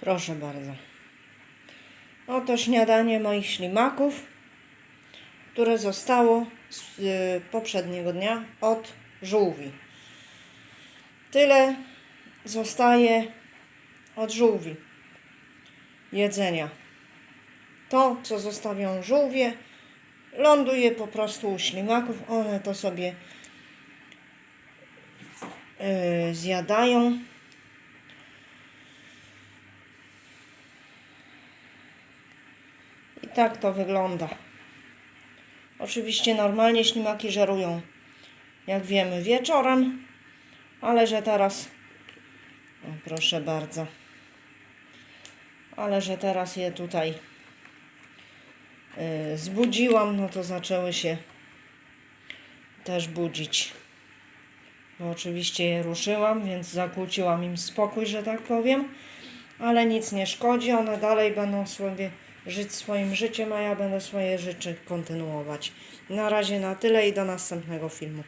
Proszę bardzo. Oto śniadanie moich ślimaków, które zostało z y, poprzedniego dnia od żółwi. Tyle zostaje od żółwi jedzenia. To, co zostawią żółwie, ląduje po prostu u ślimaków. One to sobie y, zjadają. Tak to wygląda. Oczywiście normalnie ślimaki żerują, jak wiemy, wieczorem, ale że teraz, o, proszę bardzo, ale że teraz je tutaj y, zbudziłam, no to zaczęły się też budzić. Bo oczywiście je ruszyłam, więc zakłóciłam im spokój, że tak powiem. Ale nic nie szkodzi, one dalej będą sobie żyć swoim życiem, a ja będę swoje życie kontynuować. Na razie na tyle i do następnego filmu.